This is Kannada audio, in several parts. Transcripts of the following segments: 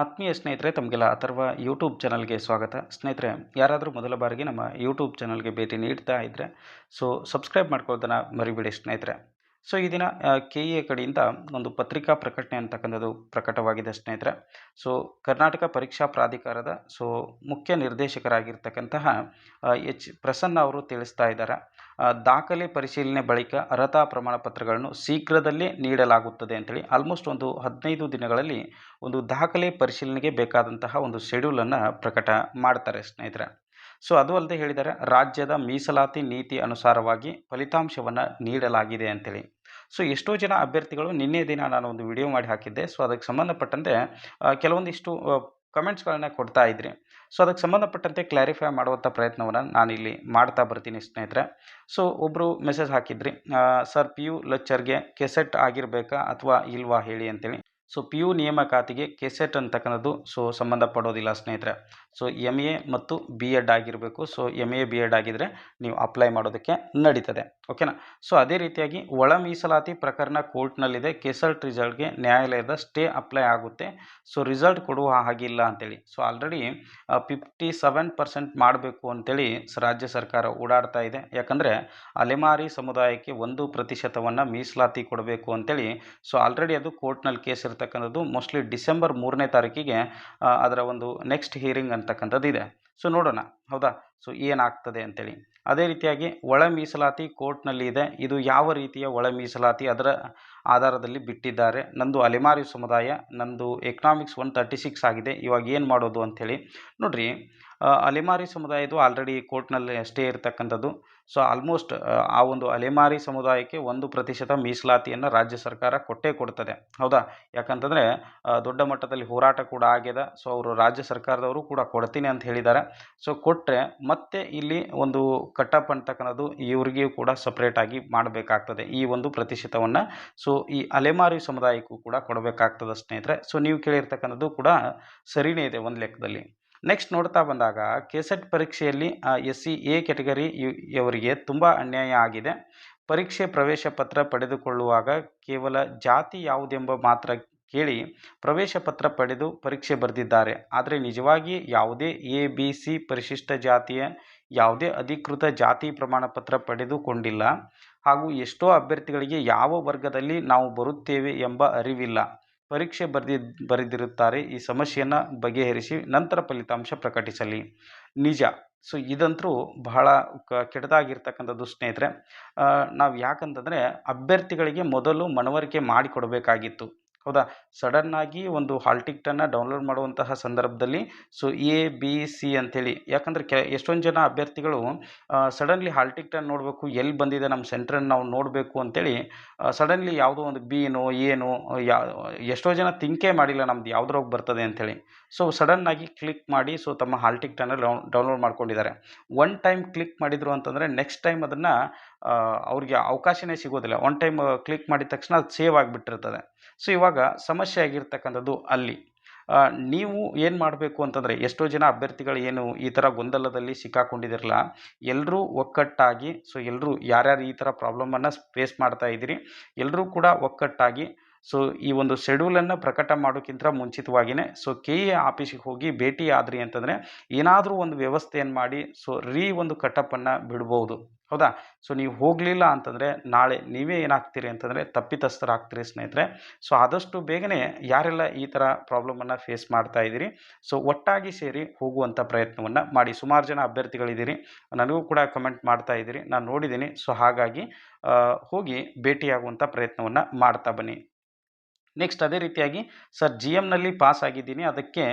ಆತ್ಮೀಯ ಸ್ನೇಹಿತರೆ, ತಮಗೆಲ್ಲ ಅಥರ್ವ ಯೂಟ್ಯೂಬ್ ಚಾನಲ್ಗೆ ಸ್ವಾಗತ. ಸ್ನೇಹಿತರೆ, ಯಾರಾದರೂ ಮೊದಲ ಬಾರಿಗೆ ನಮ್ಮ ಯೂಟ್ಯೂಬ್ ಚಾನಲ್ಗೆ ಭೇಟಿ ನೀಡ್ತಾ ಇದ್ದರೆ ಸೊ ಸಬ್ಸ್ಕ್ರೈಬ್ ಮಾಡ್ಕೊಳ್ಳೋದನ್ನು ಮರಿಬೇಡಿ ಸ್ನೇಹಿತರೆ. ಸೊ, ಈ ದಿನ ಕೆ ಇ ಎ ಕಡೆಯಿಂದ ಒಂದು ಪತ್ರಿಕಾ ಪ್ರಕಟಣೆ ಅಂತಕ್ಕಂಥದ್ದು ಪ್ರಕಟವಾಗಿದೆ ಸ್ನೇಹಿತರೆ. ಸೊ, ಕರ್ನಾಟಕ ಪರೀಕ್ಷಾ ಪ್ರಾಧಿಕಾರದ, ಸೊ, ಮುಖ್ಯ ನಿರ್ದೇಶಕರಾಗಿರ್ತಕ್ಕಂತಹ ಎಚ್. ಪ್ರಸನ್ನ ಅವರು ತಿಳಿಸ್ತಾ ಇದ್ದಾರೆ. ದಾಖಲೆ ಪರಿಶೀಲನೆ ಬಳಿಕ ಅರ್ಹತಾ ಪ್ರಮಾಣ ಪತ್ರಗಳನ್ನು ಶೀಘ್ರದಲ್ಲೇ ನೀಡಲಾಗುತ್ತದೆ ಅಂತೇಳಿ, ಆಲ್ಮೋಸ್ಟ್ ಒಂದು ಹದಿನೈದು ದಿನಗಳಲ್ಲಿ ಒಂದು ದಾಖಲೆ ಪರಿಶೀಲನೆಗೆ ಬೇಕಾದಂತಹ ಒಂದು ಶೆಡ್ಯೂಲನ್ನು ಪ್ರಕಟ ಮಾಡ್ತಾರೆ ಸ್ನೇಹಿತರೆ. ಸೊ, ಅದು ಅಲ್ಲದೆ ಹೇಳಿದ್ದಾರೆ, ರಾಜ್ಯದ ಮೀಸಲಾತಿ ನೀತಿ ಅನುಸಾರವಾಗಿ ಫಲಿತಾಂಶವನ್ನು ನೀಡಲಾಗಿದೆ ಅಂತೇಳಿ. ಸೊ ಎಷ್ಟೋ ಜನ ಅಭ್ಯರ್ಥಿಗಳು ನಿನ್ನೆ ದಿನ ನಾನು ಒಂದು ವಿಡಿಯೋ ಮಾಡಿ ಹಾಕಿದ್ದೆ. ಸೊ ಅದಕ್ಕೆ ಸಂಬಂಧಪಟ್ಟಂತೆ ಕೆಲವೊಂದಿಷ್ಟು ಕಮೆಂಟ್ಸ್ಗಳನ್ನ ಕೊಡ್ತಾ ಇದ್ರಿ. ಸೊ ಅದಕ್ಕೆ ಸಂಬಂಧಪಟ್ಟಂತೆ ಕ್ಲಾರಿಫೈ ಮಾಡುವಂಥ ಪ್ರಯತ್ನವನ್ನು ನಾನಿಲ್ಲಿ ಮಾಡ್ತಾ ಬರ್ತೀನಿ ಸ್ನೇಹಿತರೆ. ಸೊ ಒಬ್ಬರು ಮೆಸೇಜ್ ಹಾಕಿದ್ರಿ ಸರ್ ಪಿ ಯು ಲೆಕ್ಚರ್ಗೆ ಕೆಸೆಟ್ ಆಗಿರಬೇಕಾ ಅಥವಾ ಇಲ್ವಾ ಹೇಳಿ ಅಂತೇಳಿ? ಸೊ ಪಿ ಯು ನೇಮಕಾತಿಗೆ ಕೆಸೆಟ್ ಅಂತಕ್ಕಂಥದ್ದು ಸೊ ಸಂಬಂಧಪಡೋದಿಲ್ಲ ಸ್ನೇಹಿತರೆ. ಸೊ ಎಂ ಎ ಮತ್ತು ಬಿ ಎಡ್ ಆಗಿರಬೇಕು. So M A B Ed ಆಗಿದ್ದರೆ ನೀವು ಅಪ್ಲೈ ಮಾಡೋದಕ್ಕೆ ನಡೀತದೆ. ಓಕೆನಾ ಸೊ ಅದೇ ರೀತಿಯಾಗಿ ಒಳ ಮೀಸಲಾತಿ ಪ್ರಕರಣ ಕೋರ್ಟ್ನಲ್ಲಿದೆ ಕೆಸಲ್ಟ್ ರಿಸಲ್ಟ್ಗೆ ನ್ಯಾಯಾಲಯದ ಸ್ಟೇ ಅಪ್ಲೈ ಆಗುತ್ತೆ. ಸೊ ರಿಸಲ್ಟ್ ಕೊಡುವ ಹಾಗಿಲ್ಲ ಅಂತೇಳಿ. So already fifty seven percent ಮಾಡಬೇಕು ಅಂತೇಳಿ ರಾಜ್ಯ ಸರ್ಕಾರ ಓಡಾಡ್ತಾ ಇದೆ. ಯಾಕಂದರೆ ಅಲೆಮಾರಿ ಸಮುದಾಯಕ್ಕೆ ಒಂದು ಪ್ರತಿಶತವನ್ನು ಮೀಸಲಾತಿ ಕೊಡಬೇಕು ಅಂತೇಳಿ. ಸೊ ಆಲ್ರೆಡಿ ಅದು ಕೋರ್ಟ್ನಲ್ಲಿ ಕೇಸ್ ಇರ್ತಕ್ಕಂಥದ್ದು ಮೋಸ್ಟ್ಲಿ ಡಿಸೆಂಬರ್ ಮೂರನೇ ತಾರೀಕಿಗೆ ಅದರ ಒಂದು ನೆಕ್ಸ್ಟ್ ಹಿಯರಿಂಗ್ ಅಂತಕ್ಕಂಥದ್ದು ಇದೆ. ಸೊ ನೋಡೋಣ. ಹೌದಾ? ಸೊ ಏನಾಗ್ತದೆ ಅಂತೇಳಿ. ಅದೇ ರೀತಿಯಾಗಿ ಒಳ ಮೀಸಲಾತಿ ಕೋರ್ಟ್ನಲ್ಲಿ ಇದೆ. ಇದು ಯಾವ ರೀತಿಯ ಒಳ ಮೀಸಲಾತಿ? ಅದರ ಆಧಾರದಲ್ಲಿ ಬಿಟ್ಟಿದ್ದಾರೆ. ನಂದು ಅಲೆಮಾರಿ ಸಮುದಾಯ, ನಂದು ಎಕನಾಮಿಕ್ಸ್ ಒನ್ ತರ್ಟಿ ಸಿಕ್ಸ್ ಆಗಿದೆ. ಇವಾಗ ಏನು ಮಾಡೋದು ಅಂಥೇಳಿ ನೋಡಿರಿ ಅಲೆಮಾರಿ ಸಮುದಾಯದು ಆಲ್ರೆಡಿ ಕೋರ್ಟ್ನಲ್ಲಿ ಅಷ್ಟೇ ಇರತಕ್ಕಂಥದ್ದು. ಸೊ ಆಲ್ಮೋಸ್ಟ್, ಆ ಒಂದು ಅಲೆಮಾರಿ ಸಮುದಾಯಕ್ಕೆ ಒಂದು ಪ್ರತಿಶತ ಮೀಸಲಾತಿಯನ್ನು ರಾಜ್ಯ ಸರ್ಕಾರ ಕೊಟ್ಟೇ ಕೊಡ್ತದೆ. ಹೌದಾ? ಯಾಕಂತಂದರೆ ದೊಡ್ಡ ಮಟ್ಟದಲ್ಲಿ ಹೋರಾಟ ಕೂಡ ಆಗಿದೆ ಸೊ ಅವರು ರಾಜ್ಯ ಸರ್ಕಾರದವರು ಕೂಡ ಕೊಡ್ತೀನಿ ಅಂತ ಹೇಳಿದ್ದಾರೆ ಸೊ ಕೊಟ್ಟರೆ ಮತ್ತೆ ಇಲ್ಲಿ ಒಂದು ಕಟ್ಟಪ್ ಅಂತಕ್ಕಂಥದ್ದು ಇವ್ರಿಗೂ ಕೂಡ ಸಪ್ರೇಟಾಗಿ ಮಾಡಬೇಕಾಗ್ತದೆ ಈ ಒಂದು ಪ್ರತಿಶತವನ್ನು. ಸೊ ಈ ಅಲೆಮಾರಿ ಸಮುದಾಯಕ್ಕೂ ಕೂಡ ಕೊಡಬೇಕಾಗ್ತದೆ ಸ್ನೇಹಿತರೆ. ಸೊ ನೀವು ಕೇಳಿರ್ತಕ್ಕಂಥದ್ದು ಕೂಡ ಸರಿನೇ ಇದೆ ಒಂದು ಲೆಕ್ಕದಲ್ಲಿ. ನೆಕ್ಸ್ಟ್ ನೋಡ್ತಾ ಬಂದಾಗ ಕೆಸೆಟ್ ಪರೀಕ್ಷೆಯಲ್ಲಿ ಎಸ್ ಸಿ ಎ ಕೆಟಗರಿ ಯವರಿಗೆ ತುಂಬ ಅನ್ಯಾಯ ಆಗಿದೆ. ಪರೀಕ್ಷೆ ಪ್ರವೇಶ ಪತ್ರ ಪಡೆದುಕೊಳ್ಳುವಾಗ ಕೇವಲ ಜಾತಿ ಯಾವುದೆಂಬ ಮಾತ್ರ ಕೇಳಿ ಪ್ರವೇಶ ಪತ್ರ ಪಡೆದು ಪರೀಕ್ಷೆ ಬರೆದಿದ್ದಾರೆ. ಆದರೆ ನಿಜವಾಗಿ ಯಾವುದೇ ಎ, ಬಿ, ಸಿ ಪರಿಶಿಷ್ಟ ಜಾತಿಯ ಯಾವುದೇ ಅಧಿಕೃತ ಜಾತಿ ಪ್ರಮಾಣ ಪತ್ರ ಪಡೆದುಕೊಂಡಿಲ್ಲ. ಹಾಗೂ ಎಷ್ಟೋ ಅಭ್ಯರ್ಥಿಗಳಿಗೆ ಯಾವ ವರ್ಗದಲ್ಲಿ ನಾವು ಬರುತ್ತೇವೆ ಎಂಬ ಅರಿವಿಲ್ಲ. ಪರೀಕ್ಷೆ ಬರೆದಿ, ಬರೆದಿರುತ್ತಾರೆ. ಈ ಸಮಸ್ಯೆಯನ್ನು ಬಗೆಹರಿಸಿ ನಂತರ ಫಲಿತಾಂಶ ಪ್ರಕಟಿಸಲಿ. ನಿಜ. ಸೊ, ಇದಂತರೂ ಬಹಳ ಕ, ಕೆಟ್ಟದಾಗಿರ್ತಕ್ಕಂಥದ್ದು ಸ್ನೇಹಿತರೆ. ನಾವು ಯಾಕಂತಂದರೆ ಅಭ್ಯರ್ಥಿಗಳಿಗೆ ಮೊದಲು ಮನವರಿಕೆ ಮಾಡಿಕೊಡಬೇಕಾಗಿತ್ತು. ಹೌದಾ? ಸಡನ್ನಾಗಿ ಒಂದು ಹಾಲ್ ಟಿಕೆಟನ್ನು ಡೌನ್ಲೋಡ್ ಮಾಡುವಂತಹ ಸಂದರ್ಭದಲ್ಲಿ ಸೊ, ಎ, ಬಿ, ಸಿ ಅಂಥೇಳಿ, ಯಾಕಂದರೆ ಕೆ, ಎಷ್ಟೊಂದು ಜನ ಅಭ್ಯರ್ಥಿಗಳು ಸಡನ್ಲಿ ಹಾಲ್ ಟಿಕೆಟನ್ನು ನೋಡಬೇಕು, ಎಲ್ಲಿ ಬಂದಿದೆ ನಮ್ಮ ಸೆಂಟ್ರನ್ನು ನಾವು ನೋಡಬೇಕು ಅಂತೇಳಿ ಸಡನ್ಲಿ ಯಾವುದೋ ಒಂದು ಬಿನೋ, ಏನೋ, ಯಾ, ಎಷ್ಟೋ ಜನ ತಿಂಕೇ ಮಾಡಿಲ್ಲ ನಮ್ದು ಯಾವುದ್ರಾಗ ಬರ್ತದೆ ಅಂಥೇಳಿ. ಸೊ ಸಡನ್ನಾಗಿ ಕ್ಲಿಕ್ ಮಾಡಿ, ಸೊ, ತಮ್ಮ ಹಾಲ್ ಟಿಕೆಟನ್ನು ಡೌನ್, ಡೌನ್ಲೋಡ್ ಮಾಡ್ಕೊಂಡಿದ್ದಾರೆ. ಒನ್ ಟೈಮ್ ಕ್ಲಿಕ್ ಮಾಡಿದರು ಅಂತಂದರೆ, ನೆಕ್ಸ್ಟ್ ಟೈಮ್ ಅದನ್ನು ಅವ್ರಿಗೆ ಅವಕಾಶನೇ ಸಿಗೋದಿಲ್ಲ. ಒನ್ ಟೈಮ್ ಕ್ಲಿಕ್ ಮಾಡಿದ ತಕ್ಷಣ ಅದು ಸೇವ್ ಆಗಿಬಿಟ್ಟಿರ್ತದೆ. ಸೊ ಇವಾಗ ಸಮಸ್ಯೆ ಆಗಿರ್ತಕ್ಕಂಥದ್ದು ಅಲ್ಲಿ. ನೀವು ಏನು ಮಾಡಬೇಕು ಅಂತಂದರೆ, ಎಷ್ಟೋ ಜನ ಅಭ್ಯರ್ಥಿಗಳು ಏನು ಈ ಥರ ಗೊಂದಲದಲ್ಲಿ ಸಿಕ್ಕಾಕೊಂಡಿದಿರಲ್ಲ ಎಲ್ಲರೂ ಒಕ್ಕಟ್ಟಾಗಿ ಸೊ ಎಲ್ಲರೂ ಯಾರ್ಯಾರು ಈ ಥರ ಪ್ರಾಬ್ಲಮನ್ನು ಫೇಸ್ ಮಾಡ್ತಾ ಇದ್ದೀರಿ ಎಲ್ಲರೂ ಕೂಡ ಒಕ್ಕಟ್ಟಾಗಿ ಸೊ ಈ ಒಂದು ಶೆಡ್ಯೂಲನ್ನು ಪ್ರಕಟ ಮಾಡೋಕ್ಕಿಂತ ಮುಂಚಿತವಾಗಿಯೇ ಸೊ ಕೆ ಎ ಆಫೀಸಿಗೆ ಹೋಗಿ ಭೇಟಿ ಆದ್ರಿ ಅಂತಂದರೆ, ಏನಾದರೂ ಒಂದು ವ್ಯವಸ್ಥೆಯನ್ನು ಮಾಡಿ ಸೊ ರೀ ಒಂದು ಕಟಪ್ಪನ್ನು ಬಿಡ್ಬೋದು. ಹೌದಾ? ಸೊ ನೀವು ಹೋಗಲಿಲ್ಲ ಅಂತಂದರೆ, ನಾಳೆ ನೀವೇ ಏನಾಗ್ತೀರಿ ಅಂತಂದರೆ, ತಪ್ಪಿತಸ್ಥರಾಗ್ತೀರಿ ಸ್ನೇಹಿತರೆ. ಸೊ ಆದಷ್ಟು ಬೇಗನೆ ಯಾರೆಲ್ಲ ಈ ಥರ ಪ್ರಾಬ್ಲಮನ್ನು ಫೇಸ್ ಮಾಡ್ತಾ ಇದ್ದೀರಿ ಸೊ ಒಟ್ಟಾಗಿ ಸೇರಿ ಹೋಗುವಂಥ ಪ್ರಯತ್ನವನ್ನು ಮಾಡಿ. ಸುಮಾರು ಜನ ಅಭ್ಯರ್ಥಿಗಳಿದ್ದೀರಿ, ನನಗೂ ಕೂಡ ಕಮೆಂಟ್ ಮಾಡ್ತಾ ಇದ್ದೀರಿ, ನಾನು ನೋಡಿದ್ದೀನಿ. ಸೊ ಹಾಗಾಗಿ ಹೋಗಿ ಭೇಟಿಯಾಗುವಂಥ ಪ್ರಯತ್ನವನ್ನು ಮಾಡ್ತಾ ಬನ್ನಿ. ನೆಕ್ಸ್ಟ್ ಅದೇ ರೀತಿಯಾಗಿ, ಸರ್ ಜಿ ಎಮ್ನಲ್ಲಿ ಪಾಸ್ ಆಗಿದ್ದೀನಿ. ಅದಕ್ಕೆ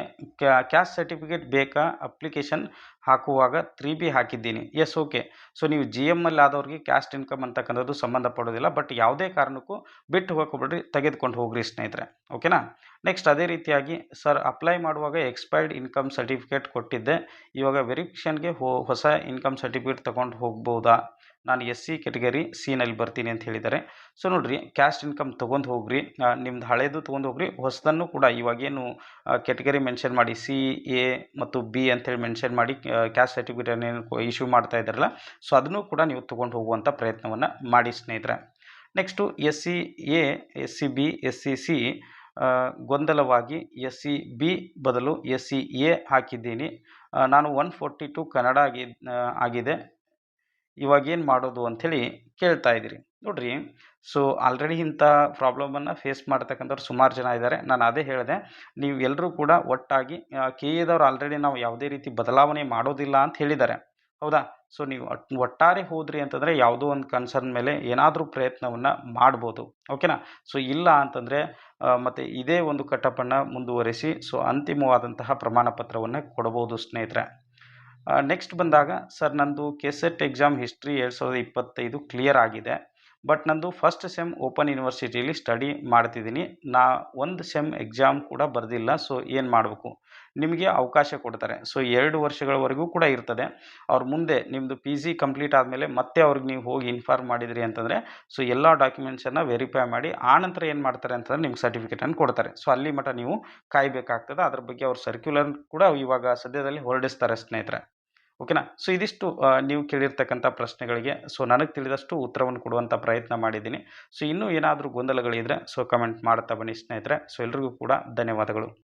ಕ್ಯಾಸ್ಟ್ ಸರ್ಟಿಫಿಕೇಟ್ ಬೇಕಾ? ಅಪ್ಲಿಕೇಶನ್ ಹಾಕುವಾಗ ತ್ರೀ ಬಿ ಹಾಕಿದ್ದೀನಿ. ಎಸ್ ಓಕೆ ಸೊ ನೀವು ಜಿ ಎಮ್ಮಲ್ಲಿ ಆದವ್ರಿಗೆ ಕ್ಯಾಸ್ಟ್ ಇನ್ಕಮ್ ಅಂತಕ್ಕಂಥದ್ದು ಸಂಬಂಧಪಡೋದಿಲ್ಲ. ಬಟ್ ಯಾವುದೇ ಕಾರಣಕ್ಕೂ ಬಿಟ್ಟು ಹೋಗ್ಬಿಡ್ರಿ, ತೆಗೆದುಕೊಂಡು ಹೋಗ್ರಿ ಸ್ನೇಹಿತರೆ. ಓಕೆನಾ ನೆಕ್ಸ್ಟ್ ಅದೇ ರೀತಿಯಾಗಿ, ಸರ್ ಅಪ್ಲೈ ಮಾಡುವಾಗ ಎಕ್ಸ್ಪೈರ್ಡ್ ಇನ್ಕಮ್ ಸರ್ಟಿಫಿಕೇಟ್ ಕೊಟ್ಟಿದ್ದೆ. ಇವಾಗ ವೆರಿಫಿಕೇಷನ್ಗೆ ಹೊಸ ಇನ್ಕಮ್ ಸರ್ಟಿಫಿಕೇಟ್ ತೊಗೊಂಡು ಹೋಗ್ಬೋದಾ? ನಾನು ಎಸ್ ಸಿ ಕೆಟಗರಿ ಸಿನಲ್ಲಿ ಬರ್ತೀನಿ ಅಂತ ಹೇಳಿದ್ದಾರೆ. ಸೊ ನೋಡಿರಿ ಕ್ಯಾಸ್ಟ್ ಇನ್ಕಮ್ ತೊಗೊಂಡು ಹೋಗ್ರಿ. ನಿಮ್ದು ಹಳೇದು ತೊಗೊಂಡು ಹೋಗ್ರಿ. ಹೊಸದನ್ನು ಕೂಡ ಇವಾಗೇನು ಕೆಟಗರಿ ಮೆನ್ಷನ್ ಮಾಡಿ ಸಿ ಎ ಮತ್ತು ಬಿ ಅಂತೇಳಿ ಮೆನ್ಷನ್ ಮಾಡಿ ಕ್ಯಾಸ್ಟ್ ಸರ್ಟಿಫಿಕೇಟ್ ಏನು ಇಶ್ಯೂ ಮಾಡ್ತಾ ಇದ್ದಾರಲ್ಲ ಸೊ ಅದನ್ನು ಕೂಡ ನೀವು ತೊಗೊಂಡು ಹೋಗುವಂಥ ಪ್ರಯತ್ನವನ್ನು ಮಾಡಿ ಸ್ನೇಹಿತರೆ. Next S C A S C B S C C ಗೊಂದಲವಾಗಿ S C B ಬದಲು ಎಸ್ ಸಿ ಎ ಹಾಕಿದ್ದೀನಿ. ನಾನು ಒನ್ ಫೋರ್ಟಿ ಟು ಕನ್ನಡ ಆಗಿ ಆಗಿದೆ. ಇವಾಗ ಏನು ಮಾಡೋದು ಅಂಥೇಳಿ ಕೇಳ್ತಾ ಇದ್ದೀರಿ. ನೋಡ್ರಿ ಸೊ ಆಲ್ರೆಡಿ ಇಂಥ ಪ್ರಾಬ್ಲಮನ್ನು ಫೇಸ್ ಮಾಡ್ತಕ್ಕಂಥವ್ರು ಸುಮಾರು ಜನ ಇದ್ದಾರೆ ನಾನು ಅದೇ ಹೇಳಿದೆ, ನೀವು ಎಲ್ಲರೂ ಕೂಡ ಒಟ್ಟಾಗಿ ಕೆ ಎದವ್ರು ಆಲ್ರೆಡಿ ನಾವು ಯಾವುದೇ ರೀತಿ ಬದಲಾವಣೆ ಮಾಡೋದಿಲ್ಲ ಅಂತ ಹೇಳಿದ್ದಾರೆ. ಹೌದಾ? ಸೊ ನೀವು ಒಟ್ಟಾರೆ ಹೋದ್ರಿ ಅಂತಂದರೆ ಯಾವುದೋ ಒಂದು ಕನ್ಸರ್ನ್ ಮೇಲೆ ಏನಾದರೂ ಪ್ರಯತ್ನವನ್ನು ಮಾಡ್ಬೋದು. ಓಕೆನಾ ಸೊ ಇಲ್ಲ ಅಂತಂದರೆ ಮತ್ತು ಇದೇ ಒಂದು ಕಟ್ಟಪ್ಪನ್ನು ಮುಂದುವರಿಸಿ ಸೊ ಅಂತಿಮವಾದಂತಹ ಪ್ರಮಾಣ ಪತ್ರವನ್ನು ಕೊಡ್ಬೋದು ಸ್ನೇಹಿತರೆ. ನೆಕ್ಸ್ಟ್ ಬಂದಾಗ ಸರ್ ನಂದು ಕೆಸೆಟ್ ಎಕ್ಸಾಮ್ ಹಿಸ್ಟ್ರಿ ಎರಡು ಸಾವಿರದ ಇಪ್ಪತ್ತೈದು ಕ್ಲಿಯರ್ ಆಗಿದೆ. ಬಟ್ ನಂದು ಫಸ್ಟ್ ಸೆಮ್ ಓಪನ್ ಯೂನಿವರ್ಸಿಟಿಯಲ್ಲಿ ಸ್ಟಡಿ ಮಾಡ್ತಿದ್ದೀನಿ. ನಾ ಒಂದು ಸೆಮ್ ಎಕ್ಸಾಮ್ ಕೂಡ ಬರೆದಿಲ್ಲ ಸೊ ಏನು ಮಾಡಬೇಕು? ನಿಮಗೆ ಅವಕಾಶ ಕೊಡ್ತಾರೆ. ಸೊ ಎರಡು ವರ್ಷಗಳವರೆಗೂ ಕೂಡ ಇರ್ತದೆ. ಅವ್ರ ಮುಂದೆ ನಿಮ್ಮದು ಪಿ ಜಿ ಕಂಪ್ಲೀಟ್ ಆದಮೇಲೆ ಮತ್ತೆ ಅವ್ರಿಗೆ ನೀವು ಹೋಗಿ ಇನ್ಫಾರ್ಮ್ ಮಾಡಿದಿರಿ ಅಂತಂದರೆ ಸೊ ಎಲ್ಲ ಡಾಕ್ಯುಮೆಂಟ್ಸನ್ನು ವೆರಿಫೈ ಮಾಡಿ ಆನಂತರ ನಂತರ ಏನು ಮಾಡ್ತಾರೆ ಅಂತಂದರೆ ನಿಮ್ಗೆ ಸರ್ಟಿಫಿಕೇಟನ್ನು ಕೊಡ್ತಾರೆ. ಸೊ ಅಲ್ಲಿ ಮಟ್ಟ ನೀವು ಕಾಯಬೇಕಾಗ್ತದೆ. ಅದ್ರ ಬಗ್ಗೆ ಅವ್ರ ಸರ್ಕ್ಯುಲರ್ ಕೂಡ ಇವಾಗ ಸದ್ಯದಲ್ಲಿ ಹೊರಡಿಸ್ತಾರೆ, ಸ್ನೇಹಿತರೆ. ಓಕೆನಾ? ಸೊ ಇದಿಷ್ಟು ನೀವು ಕೇಳಿರ್ತಕ್ಕಂಥ ಪ್ರಶ್ನೆಗಳಿಗೆ. ಸೊ ನನಗೆ ತಿಳಿದಷ್ಟು ಉತ್ತರವನ್ನು ಕೊಡುವಂಥ ಪ್ರಯತ್ನ ಮಾಡಿದ್ದೀನಿ. ಸೊ ಇನ್ನೂ ಏನಾದರೂ ಗೊಂದಲಗಳಿದ್ರೆ ಸೊ ಕಮೆಂಟ್ ಮಾಡ್ತಾ ಬನ್ನಿ ಸ್ನೇಹಿತರೆ. ಸೊ ಎಲ್ರಿಗೂ ಕೂಡ ಧನ್ಯವಾದಗಳು.